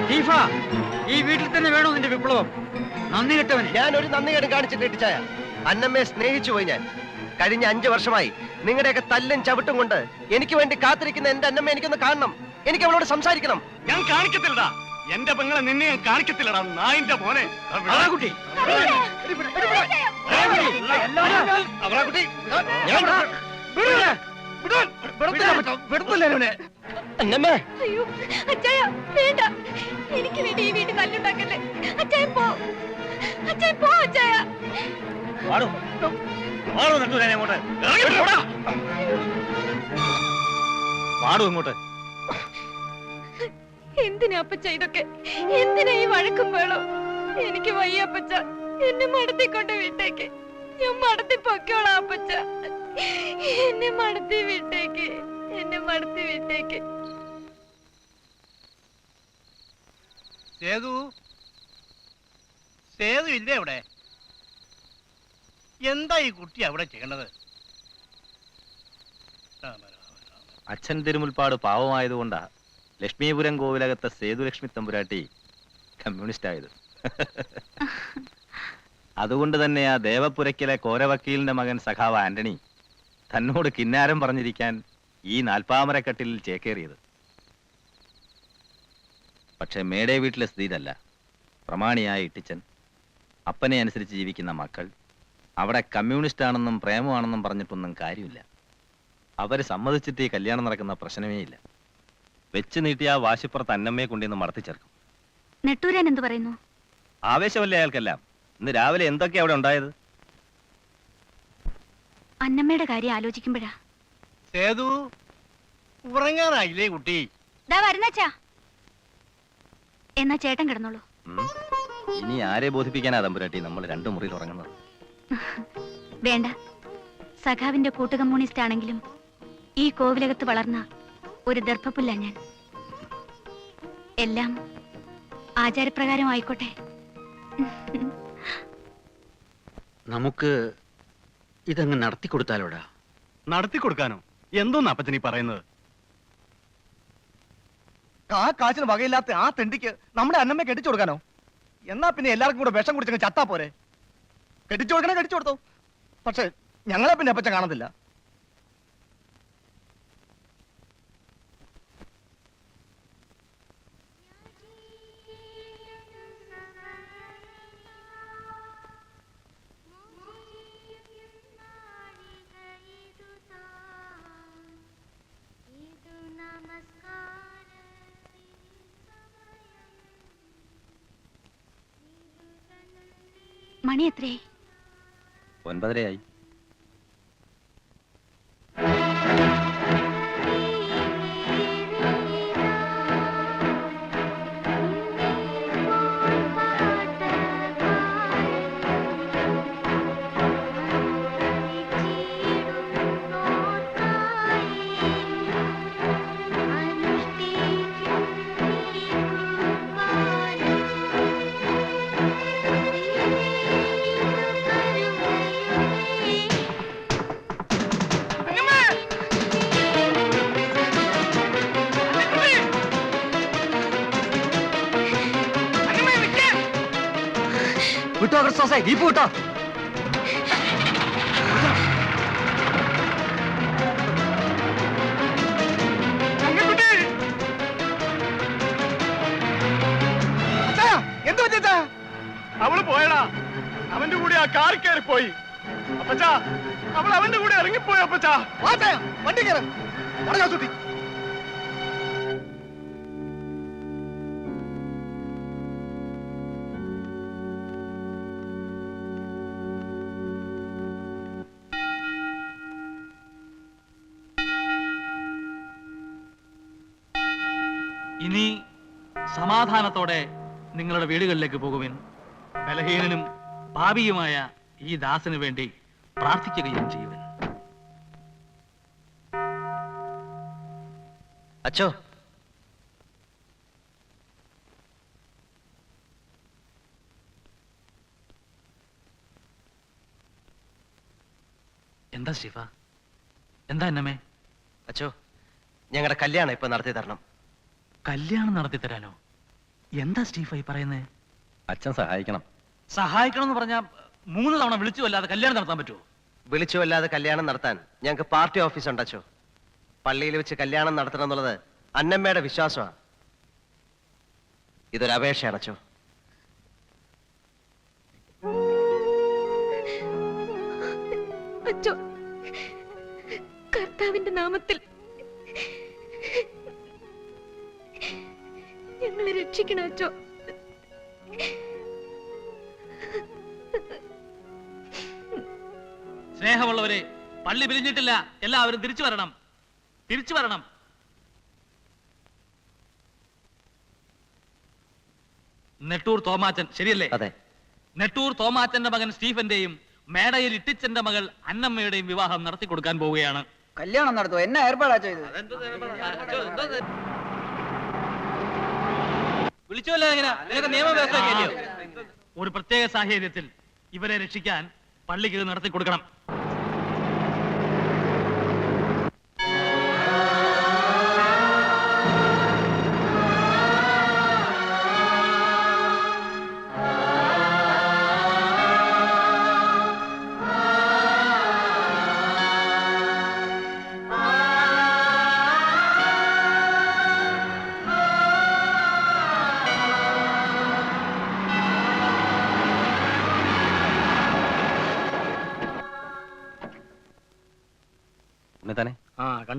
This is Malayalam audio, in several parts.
സ്റ്റീഫ ഈ വീട്ടിൽ തന്നെ വേണോ നിന്റെ വിപ്ലവം നന്ദി കെട്ടവനെ ഞാൻ ഒരു നന്ദി കേടും കാണിച്ചിട്ട് ഇട്ടിച്ചായ അന്നമ്മയെ സ്നേഹിച്ചു പോയി ഞാൻ കഴിഞ്ഞ അഞ്ചു വർഷമായി നിങ്ങളുടെയൊക്കെ തല്ലും ചവിട്ടും കൊണ്ട് എനിക്ക് വേണ്ടി കാത്തിരിക്കുന്ന എന്റെ അന്നമ്മ എനിക്കൊന്ന് കാണണം എനിക്ക് അവളോട് സംസാരിക്കണം ഞാൻ കാണിക്കത്തില്ലടാ എന്റെ പെങ്ങളെ നിന്നെ ഞാൻ കാണിക്കത്തില്ലടാ നായിന്റെ മോനെ അവരാ കുട്ടി കുട്ടി അന്നമ്മ. അയ്യോ അച്ചായ വേണ്ട. എനിക്ക് വേണ്ടി ഈ വീട്ടിൽ കല്ലുണ്ടാക്കല്ലേ. അച്ചായ പോ. അച്ചായ പോ അച്ചായ. പാടു. ഇങ്ങോട്ട്. എന്തിനാ അപ്പച്ച ഇതൊക്കെ? എന്തിനാ ഈ വഴക്കും വേളോ എനിക്ക് വയ്യ അപ്പച്ച. എന്നെ മടത്തിക്കൊണ്ട് വീട്ടേക്ക്. ഞാൻ മടത്തി പൊക്കോളാം അപ്പച്ച. എന്നെ മടത്തി വീട്ടേക്ക്. എന്നെ മടത്തി വീട്ടേക്ക്. സേതു? സേതു ഇല്ലേ അവിടെ? എന്താ ഈ കുട്ടി അവിടെ ചെയ്യണത്. അച്ഛൻ തിരുമുൽപ്പാട് പാവമായതുകൊണ്ടാ ലക്ഷ്മീപുരം കോവിലകത്തെ സേതുലക്ഷ്മി തമ്പുരാട്ടി കമ്മ്യൂണിസ്റ്റ് ആയത് അതുകൊണ്ട് തന്നെ ആ ദേവപുരയ്ക്കിലെ കോരവക്കീലിന്റെ മകൻ സഖാവ് ആന്റണി തന്നോട് കിന്നാരം പറഞ്ഞിരിക്കാൻ ഈ നാൽപ്പാമരക്കെട്ടിൽ ചേക്കേറിയത്. പക്ഷെ മേടേ വീട്ടിലെ സ്ത്രീതല്ല ഇതല്ല പ്രമാണിയായ ഇട്ടിച്ചൻ. അപ്പനെ അനുസരിച്ച് ജീവിക്കുന്ന മക്കൾ. അവിടെ കമ്മ്യൂണിസ്റ്റ് ആണെന്നും പ്രേമമാണെന്നും പറഞ്ഞിട്ടൊന്നും കാര്യമില്ല. അവർ സമ്മതിച്ചിട്ട് ഈ കല്യാണം നടക്കുന്ന പ്രശ്നമേ ഇല്ല. വെച്ച് നീട്ടിയ ആ വാശിപ്പുറത്ത് അന്നമ്മയെ കൊണ്ടിന്ന് മടത്തിച്ചേർക്കും നെട്ടൂരാൻ എന്ത് പറയുന്നു? ആവേശമല്ലേ അയാൾക്കെല്ലാം? ഇന്ന് രാവിലെ എന്തൊക്കെ അവിടെ ഉണ്ടായത്? അന്നമ്മയുടെ കാര്യം ആലോചിക്കുമ്പോഴാ. സേതു ഉറങ്ങാറായില്ലേ കുട്ടി? വരുന്നച്ചാ. എന്നാ ചേട്ടൻ കിടന്നോളൂ. ഇനി ആരെ ബോധിപ്പിക്കാനാ തമ്പുരാട്ടി? നമ്മൾ രണ്ടു മുറിയിൽ ഉറങ്ങുന്നത്. വേണ്ട. സഖാവിന്റെ കൂട്ടുകമ്മ്യൂണിസ്റ്റ് ആണെങ്കിലും ഈ കോവിലകത്ത് വളർന്ന ഒരു ദർഭപ്പുല്ല ഞാൻ. എല്ലാം ആചാരപ്രകാരം ആയിക്കോട്ടെ. നമുക്ക് ഇതങ്ങ് നടത്തി കൊടുത്താലോടാ നടത്തി കൊടുക്കാനോ എന്തോന്ന് അപ്പച്ചനീ പറയുന്നത്? ആ കാശിന് വകയില്ലാത്ത ആ തെണ്ടിക്ക് നമ്മുടെ അന്നമ്മയെ കെട്ടിച്ചു കൊടുക്കാനോ? എന്നാ പിന്നെ എല്ലാവർക്കും കൂടെ വിഷം കുടിച്ചങ്ങ് ചത്താ പോരെ? കെട്ടിച്ചു കൊടുക്കണേ കെട്ടിച്ചു കൊടുത്തോ. പക്ഷെ ഞങ്ങളെ പിന്നെ അപ്പച്ച കാണത്തില്ല. മണി എത്രയായി ഒൻപതരയായി. ക്രിസ്തോസേ ജീപ്പ് വിട്ടോ എന്ത് പറ്റിച്ചാ അവൾ പോയടാ. അവന്റെ കൂടെ ആ കാർ കയറി പോയി. അപ്പച്ചാ അവൾ അവന്റെ കൂടെ ഇറങ്ങിപ്പോയി അപ്പച്ചാ. വണ്ടി കയറി. ഇനി സമാധാനത്തോടെ നിങ്ങളുടെ വീടുകളിലേക്ക് പോകുവിൻ. ബലഹീനനും പാപിയുമായ ഈ ദാസിനു വേണ്ടി പ്രാർത്ഥിക്കുകയും ചെയ്യുവിൻ. അച്ചോ എന്താ ശിവ? എന്താ എന്നമ്മേ അച്ചോ ഞങ്ങളുടെ കല്യാണം ഇപ്പൊ നടത്തി തരണം കല്യാണം നടത്തി തരാനോ? എന്താ സ്റ്റീഫായി പറയുന്നത് അച്ഛൻ സഹായിക്കണം. സഹായിക്കണം എന്ന് പറഞ്ഞാൽ മൂന്ന് തവണ വിളിച്ചു അല്ലാതെ കല്യാണം നടത്താൻ പറ്റുമോ വിളിച്ചു അല്ലാതെ കല്യാണം നടത്താൻ ഞങ്ങൾക്ക് പാർട്ടി ഓഫീസ് ഉണ്ടച്ചോ? പള്ളിയിൽ വെച്ച് കല്യാണം നടത്തണം എന്നുള്ളത് അന്നമ്മയുടെ വിശ്വാസമാണ് ഇതൊരു അപേക്ഷയാണ് അച്ചോ കർത്താവിന്റെ നാമത്തിൽ രക്ഷിക്കണം അച്ഛോ. സ്നേഹമുള്ളവരെ പള്ളി പിരിഞ്ഞിട്ടില്ല. എല്ലാവരും തിരിച്ചു വരണം. തിരിച്ചു വരണം. നെട്ടൂർ തോമാച്ചൻ ശരിയല്ലേ? അതെ. നെട്ടൂർ തോമാച്ചന്റെ മകൻ സ്റ്റീഫന്റെയും മേടയിൽ ഇട്ടിച്ചന്റെ മകൾ അന്നമ്മയുടെയും വിവാഹം നടത്തി കൊടുക്കാൻ പോവുകയാണ്. കല്യാണം നടത്തുക എന്നെ ഏർപ്പാടാ ചെയ്തത് ഒരു പ്രത്യേക സാഹചര്യത്തിൽ ഇവരെ രക്ഷിക്കാൻ പള്ളിക്ക് നടത്തി കൊടുക്കണം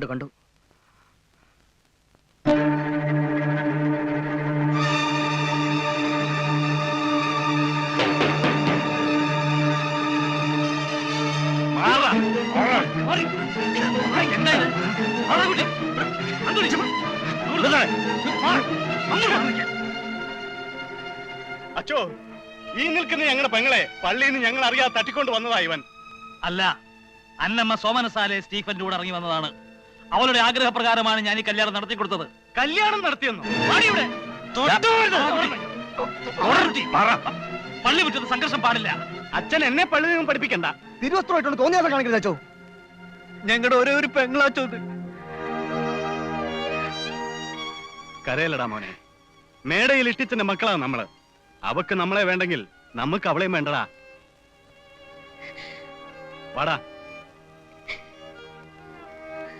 അങ്ങോട്ട് കണ്ടു. അച്ചോ ഈ നിൽക്കുന്ന ഞങ്ങളുടെ പെങ്ങളെ പള്ളിയിൽ നിന്ന് ഞങ്ങൾ അറിയാതെ തട്ടിക്കൊണ്ട് വന്നതാ ഇവൻ. അല്ല അന്നമ്മ സോമനസാലെ സ്റ്റീഫന്റെ കൂടെ ഇറങ്ങി വന്നതാണ്. അവളുടെ ആഗ്രഹപ്രകാരമാണ് ഞാൻ ഈ കല്യാണം നടത്തി കൊടുത്തത്. കല്യാണം നടത്തിയെന്നു? വാടി ഇവിടെ. ഓടരുട്ടി. പള്ളി വിറ്റത് സംഘർഷം പാടില്ല. അച്ഛൻ എന്നെ പള്ളി നിന്നും പഠിപ്പിക്കണ്ട. തിരുവസ്ത്രമായിട്ടുണ്ട് തോന്നിയാസം കാണിക്കരുത് അച്ചോ ഞങ്ങളുടെ ഒരേ ഒരു പെങ്ങളാച്ചോത് കരയിലടാ മോനെ. മേടയിൽ ഇഷ്ടിച്ചന്റെ മക്കളാ നമ്മൾ. അവക്ക് നമ്മളെ വേണ്ടെങ്കിൽ നമുക്ക് അവളെയും വേണ്ടടാ. വാടാ.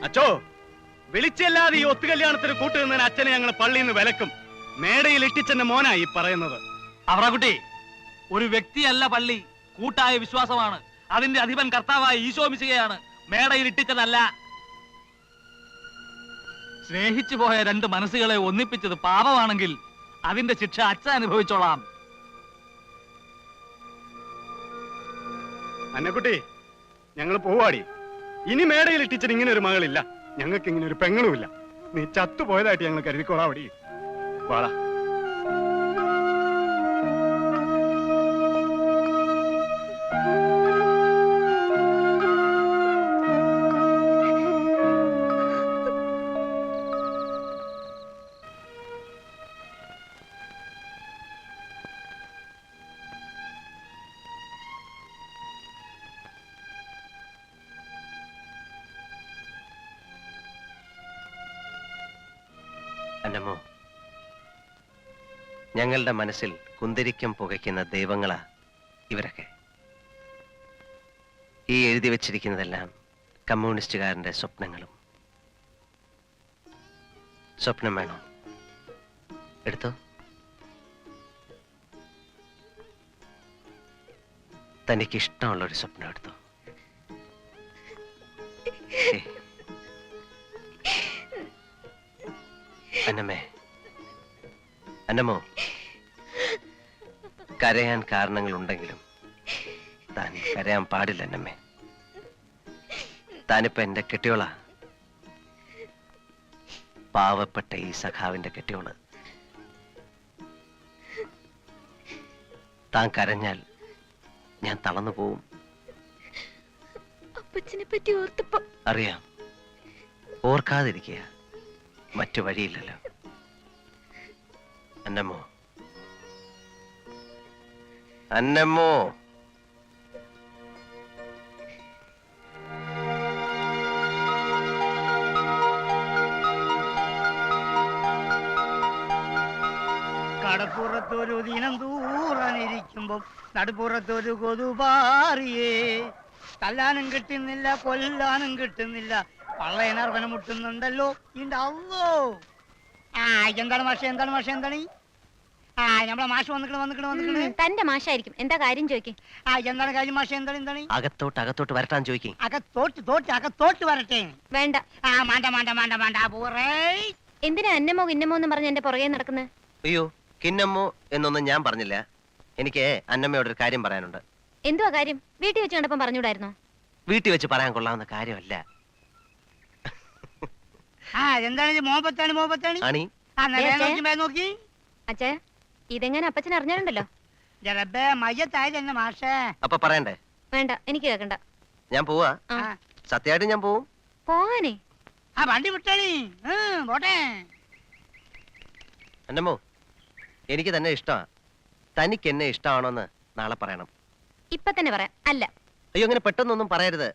അച്ചോ വിളിച്ചല്ലാതെ ഈ ഒത്തുകല്യാണത്തിന് കൂട്ടുനിന്നതിന് അച്ഛനെ ഞങ്ങൾ പള്ളിയിൽ നിന്ന് വിലക്കും. മേടയിൽ ഇട്ടിച്ചന്റെ മോനായി പറയുന്നത്. അവറാകുട്ടി ഒരു വ്യക്തിയല്ല പള്ളി കൂട്ടായ വിശ്വാസമാണ്. അതിന്റെ അധിപൻ കർത്താവായ ഈശോ മിശികയാണ് മേടയിൽ ഇട്ടിച്ചതല്ല. സ്നേഹിച്ചു പോയ രണ്ട് മനസ്സുകളെ ഒന്നിപ്പിച്ചത് പാപമാണെങ്കിൽ അതിന്റെ ശിക്ഷ അച്ഛൻ അനുഭവിച്ചോളാം. അന്നക്കുട്ടി ഞങ്ങൾ പോവാടി. ഇനി മേടയിൽ ടീച്ചർ ഇങ്ങനെ ഒരു മകളില്ല. ഞങ്ങൾക്ക് ഇങ്ങനെ ഒരു പെങ്ങളുമില്ല നീ ചത്തു പോയതായിട്ട് ഞങ്ങൾ കരുതിക്കോളാം അവിടെ വാടാ. അന്നമ്മോ ഞങ്ങളുടെ മനസ്സിൽ കുന്തിരിക്കം പുകയ്ക്കുന്ന ദൈവങ്ങളാ ഇവരൊക്കെ. ഈ എഴുതി വച്ചിരിക്കുന്നതെല്ലാം കമ്മ്യൂണിസ്റ്റുകാരന്റെ സ്വപ്നങ്ങളും. സ്വപ്നം വേണോ? എടുത്തോ? തനിക്ക് ഇഷ്ടമുള്ള ഒരു സ്വപ്നം എടുത്തോ? ഏ. അന്നമ്മേ. അന്നമ്മോ കരയാൻ കാരണങ്ങളുണ്ടെങ്കിലും താൻ കരയാൻ പാടില്ല അന്നമ്മേ. താനിപ്പോ എന്റെ കെട്ടിയോളാ. പാവപ്പെട്ട ഈ സഖാവിന്റെ കെട്ടിയോൾ. താൻ കരഞ്ഞാൽ ഞാൻ തളർന്നു പോവും. അപ്പച്ചനെ പറ്റി ഓർത്തപ്പോ അറിയാം. ഓർക്കാതിരിക്കുക. മറ്റു വഴിയില്ലല്ലോ. അന്നമ്മോ. അന്നമ്മോ. കടപ്പുറത്തൊരു ദിനം ദൂറാനിരിക്കുമ്പോ നടുപ്പുറത്തൊരു കൊതുപാറിയേ. തല്ലാനും കിട്ടുന്നില്ല കൊല്ലാനും കിട്ടുന്നില്ല പള്ളയനർവന മുട്ടുന്നുണ്ടല്ലോ ഇണ്ടല്ലോ ആ എന്താണ് മാഷ എന്താണ് മാഷ എന്താണ്? ആ നമ്മളെ മാഷ വന്നിക്കണ് വന്നിക്കണ് വന്നിക്കണ്. തന്റെ മാഷായിരിക്കും. എന്താ കാര്യം ചോദിക്കേ? ആ എന്താണ് കാര്യം മാഷ എന്താണ് എന്താണ്? അകത്തോട്ട് അകത്തോട്ട് വരട്ടാൻ ചോദിക്കും. അകത്തോട്ട് തോട്ട് അകത്തോട്ട് വരട്ടെ. വേണ്ട. ആ മാണ്ട മാണ്ട മാണ്ട മാണ്ട പോറേ എന്തിനാ അന്നമോ ഇന്നമോ എന്ന് പറഞ്ഞ് എന്റെ പുറകെ നടക്കുന്നത് അയ്യോ കിന്നമ്മോ എന്നൊന്നും ഞാൻ പറഞ്ഞില്ല. എനിക്ക് അന്നമ്മയോട് ഒരു കാര്യം പറയാനുണ്ട്. എന്തുവാ കാര്യം? വീട്ടിൽ വെച്ച് കണ്ടപ്പം പറഞ്ഞൂടായിരുന്നോ വീട്ടിൽ വെച്ച് പറയാൻ കൊള്ളാവുന്ന കാര്യമല്ല. ആ എന്താണ് ഇത്? മോപത്താണ് മോപത്താണ് അണി നോക്കി അച്ഛാ ഇതെങ്ങനെ അപ്പച്ചൻ അറിഞ്ഞാലുണ്ടല്ലോ. അപ്പൊ പറയണ്ടേ? വേണ്ട എനിക്ക് കേക്കണ്ട. ഞാൻ പോവാ. സത്യമായിട്ട് ഞാൻ പോവും? പോവാനേ. ആ വണ്ടി വിട്ടണി പോട്ടെ. അന്നമ്മോ എനിക്ക് തന്നെ ഇഷ്ടമാ. തനിക്ക് എന്നെ ഇഷ്ടമാണോന്ന് നാളെ പറയണം. ഇപ്പൊ തന്നെ പറയാം. അല്ല. അയ്യോ അങ്ങനെ പെട്ടെന്നൊന്നും പറയരുത്.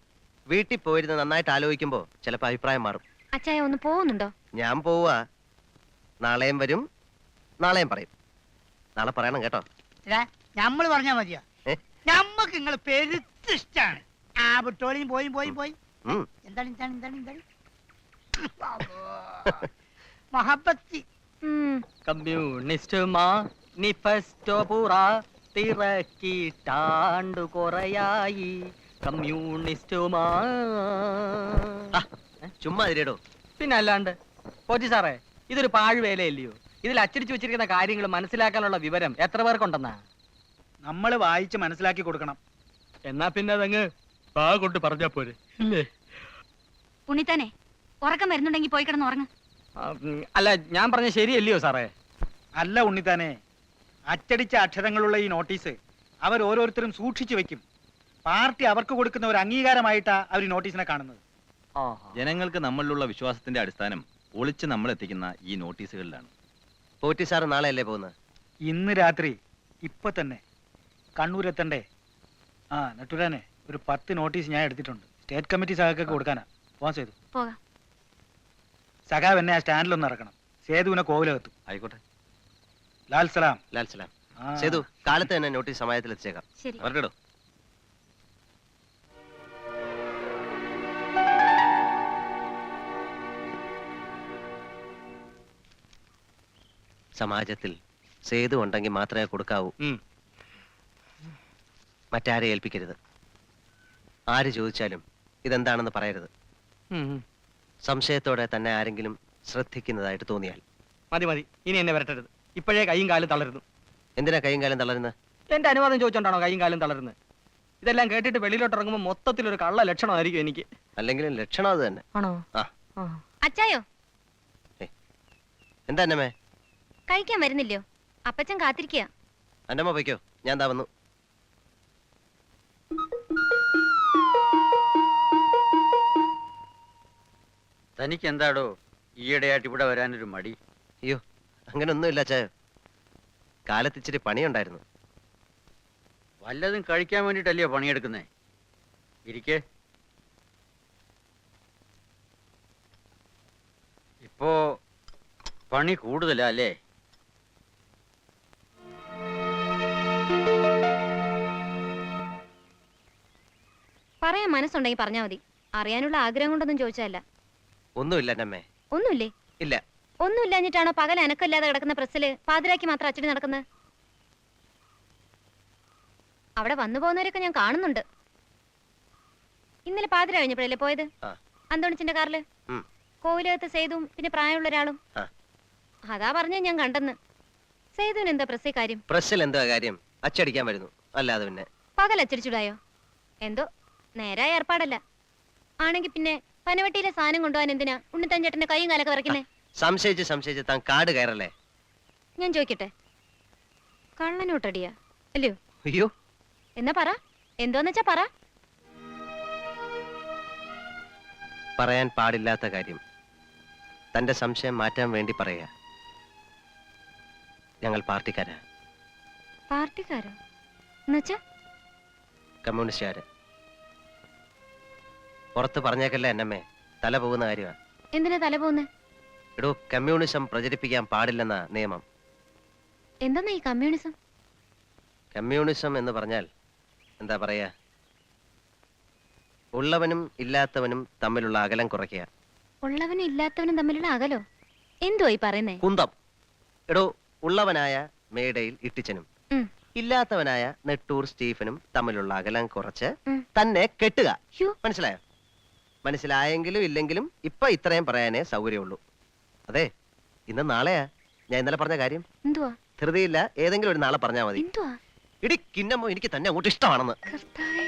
വീട്ടിൽ പോയിരുന്ന് നന്നായിട്ട് ആലോചിക്കുമ്പോ ചിലപ്പോ അഭിപ്രായം മാറും. അച്ചായ ഒന്ന് പോകുന്നുണ്ടോ ഞാൻ പോവാ. നാളെയും വരും നാളെയും പറയും. നാളെ പറയണം കേട്ടോ. നമ്മൾ ഞമ്മൾ പറഞ്ഞാ മതിയോ? നമ്മക്ക് നിങ്ങൾ പെരുത്തിഷ്ടാണ് പെരുത്ത് ഇഷ്ടാണ്. ആ വിട്ടോളിയും പോയി പോയി പോയി. എന്താണ് എന്താണ് എന്താണ് എന്താണ്? മഹബത്തി. കമ്മ്യൂണിസ്റ്റ് മാനിഫെസ്റ്റോ പുറ തിറക്കിട്ടാണ്ടു കൊറയായി. കമ്മ്യൂണിസ്റ്റ് മാ ചുമ്മാ അതിരടോ. പിന്നെ അല്ലാണ്ട് പോറ്റി സാറേ ഇതൊരു പാഴ്വേലയല്ലയോ? ഇതിൽ അച്ചടിച്ചു വെച്ചിരിക്കുന്ന കാര്യങ്ങൾ മനസ്സിലാക്കാനുള്ള വിവരം എത്ര പേർക്കുണ്ടെന്നാ? നമ്മൾ വായിച്ച് മനസ്സിലാക്കി കൊടുക്കണം. എന്നാ പിന്നെ അതങ്ങ് പാ കൊണ്ട് പറഞ്ഞാ പോരെ. ഇല്ലേ? ഉണ്ണിത്താനെ ഉറക്കം വരുന്നുണ്ടെങ്കിൽ പോയി കിടന്ന് ഉറങ്ങ. അല്ല ഞാൻ പറഞ്ഞ ശരിയല്ലയോ സാറേ? അല്ല ഉണ്ണിത്താനെ അച്ചടിച്ച അക്ഷരങ്ങളുള്ള ഈ നോട്ടീസ് അവർ ഓരോരുത്തരും സൂക്ഷിച്ചു വെക്കും. പാർട്ടി അവർക്ക് കൊടുക്കുന്ന ഒരു അംഗീകാരമായിട്ടാ അവർ ഈ നോട്ടീസിനെ കാണുന്നത്. ജനങ്ങൾക്ക് നമ്മളിലുള്ള വിശ്വാസത്തിന്റെ അടിസ്ഥാനം ഒളിച്ച് നമ്മൾ എത്തിക്കുന്ന ഈ നോട്ടീസുകളിലാണ്. പോറ്റി സാർ നാളെ അല്ലേ പോകുന്നത്? ഇന്ന് രാത്രി ഇപ്പൊ തന്നെ. കണ്ണൂരെത്തണ്ടേ. ആ നട്ടുരാനെ ഒരു പത്ത് നോട്ടീസ് ഞാൻ എടുത്തിട്ടുണ്ട്. സ്റ്റേറ്റ് കമ്മിറ്റി സഹാക്കൊക്കെ കൊടുക്കാനാ. പോവാൻ ചെയ്തു സഖാവ് എന്നെ ആ സ്റ്റാൻഡിലൊന്ന് ഇറക്കണം. സേതുവിനെ കോവിലകത്തു. ആയിക്കോട്ടെ. ലാൽ സലാം. ലാൽ സലാം. ആ. സേതു കാലത്ത് തന്നെ നോട്ടീസ് സമയത്തിൽ എത്തിച്ചേക്കാം ശരി സമാജത്തിൽ സേതു ഉണ്ടെങ്കിൽ മാത്രമേ കൊടുക്കാവൂ. മറ്റാരെ ഏൽപ്പിക്കരുത്. ആര് ചോദിച്ചാലും ഇതെന്താണെന്ന് പറയരുത്. സംശയത്തോടെ തന്നെ ആരെങ്കിലും ശ്രദ്ധിക്കുന്നതായിട്ട് തോന്നിയാൽ. മതി മതി. ഇനി എന്നെ വരട്ടരുത്. ഇപ്പോഴേ കൈയും കാലും തളരുന്നു. എന്തിനാ കൈയും കാലം തളരുന്നത്? എന്റെ അനുവാദം ചോദിച്ചോണ്ടാണോ കൈയും കാലും തളരുന്നത്? ഇതെല്ലാം കേട്ടിട്ട് വെളിയിലോട്ട് ഇറങ്ങുമ്പോൾ മൊത്തത്തിൽ ഒരു കള്ള ലക്ഷണമായിരിക്കും എനിക്ക്. അല്ലെങ്കിൽ ലക്ഷണം അത് തന്നെ. ആണോ. അച്ചായോ? എന്താ കഴിക്കാൻ വരുന്നില്ലയോ? അപ്പച്ചൻ കാത്തിരിക്കുക അന്നമ്മ പോയിക്കോ. ഞാൻ താ വന്നു. തനിക്ക് എന്താടോ ഈയിടെയായിട്ട് ഇവിടെ വരാനൊരു മടി? അയ്യോ അങ്ങനൊന്നുമില്ല ചായ കാലത്ത് ഇച്ചിരി പണിയുണ്ടായിരുന്നു. വല്ലതും കഴിക്കാൻ വേണ്ടിയിട്ടല്ലയോ പണിയെടുക്കുന്നേ? ഇരിക്കേ. ഇപ്പോ പണി കൂടുതലാ അല്ലേ? പറയാൻ മനസ്സുണ്ടെങ്കിൽ പറഞ്ഞാ മതി. അറിയാനുള്ള ആഗ്രഹം കൊണ്ടൊന്നും ചോദിച്ചതല്ല. ഒന്നുമില്ല ഒന്നുമില്ലേ? ഇല്ല. ഒന്നുമില്ലാഞ്ഞിട്ടാണോ പകൽ അനക്കല്ലാതെ കിടക്കുന്ന പ്രസ്സിൽ പാതിരാക്കി മാത്രം അച്ചടി നടക്കുന്നത്? അവിടെ വന്നു പോകുന്നവരൊക്കെ ഞാൻ കാണുന്നുണ്ട്. ഇന്നലെ പാതിര കഴിഞ്ഞപ്പോഴല്ലേ പോയത്. അന്തോണിച്ചിന്റെ കാറിൽ. കോവിലകത്ത് സേതുവും പിന്നെ പ്രായമുള്ള ഒരാളും. അതാ പറഞ്ഞ ഞാൻ കണ്ടെന്ന്. സേതുവിന് എന്താ പ്രസ് കാര്യം? പ്രസ്സിൽ എന്താ കാര്യം? അച്ചടിക്കാൻ വരുന്നു. അല്ലാതെ പിന്നെ. പകൽ അച്ചടിച്ചുടായോ എന്തോ നേരായ ഏർപ്പാടല്ല. ആണെങ്കി പിന്നെ പനവട്ടിയിലെ സാധനം കൊണ്ടുപോകാൻ എന്തിനാ ഉണ്ണിത്താൻ ചേട്ടന്റെ കൈയും കാലൊക്കെ വിറയ്ക്കുന്നേ? സംശയിച്ച് സംശയിച്ച് താൻ കാട് കയറല്ലേ? ഞാൻ ചോദിക്കട്ടെ? കള്ളനോട്ടടിയാ അല്ലയോ? അയ്യോ. എന്നാ പറ. എന്തോന്ന് വെച്ചാ പറ. പറയാൻ പാടില്ലാത്ത കാര്യം. തന്റെ സംശയം മാറ്റാൻ വേണ്ടി പറയാ ഞങ്ങൾ പാർട്ടിക്കാരാ. പാർട്ടിക്കാരോ? എന്നുവെച്ചാ കമ്മ്യൂണിസ്റ്റുകാര്. പുറത്ത് പറഞ്ഞേക്കല്ലേ എന്നമ്മേ തല പോകുന്ന കാര്യമാണ് എന്തിനാ തല പോകുന്നത് എടോ കമ്മ്യൂണിസം പ്രചരിപ്പിക്കാൻ പാടില്ലെന്ന നിയമം. എന്താ ഈ കമ്മ്യൂണിസം? കമ്മ്യൂണിസം എന്ന് പറഞ്ഞാൽ എന്താ പറയാ? ഉള്ളവനും ഇല്ലാത്തവനും തമ്മിലുള്ള അകലം കുറയ്ക്കുക. ഉള്ളവനും ഇല്ലാത്തവനും തമ്മിലുള്ള അകലോ? എന്തോ ഈ പറയുന്നേ? കുന്തം. എടോ ഉള്ളവനായ മേടയിൽ ഇട്ടിച്ചനും ഇല്ലാത്തവനായ നെട്ടൂർ സ്റ്റീഫനും തമ്മിലുള്ള അകലം കുറച്ച് തന്നെ കെട്ടുക. മനസ്സിലായോ? മനസ്സിലായെങ്കിലും ഇല്ലെങ്കിലും ഇപ്പൊ ഇത്രയും പറയാനേ സൗകര്യമുള്ളൂ. അതെ ഇന്ന് നാളെയാ? ഞാൻ ഇന്നലെ പറഞ്ഞ കാര്യം? എന്തുവാ? ധൃതിയില്ല ഏതെങ്കിലും ഒരു നാളെ പറഞ്ഞാൽ മതി. എന്തുവാ? ഇടി കിന്നമ്മോ എനിക്ക് തന്നെ അങ്ങോട്ട് ഇഷ്ടമാണെന്ന്. കർത്താവേ.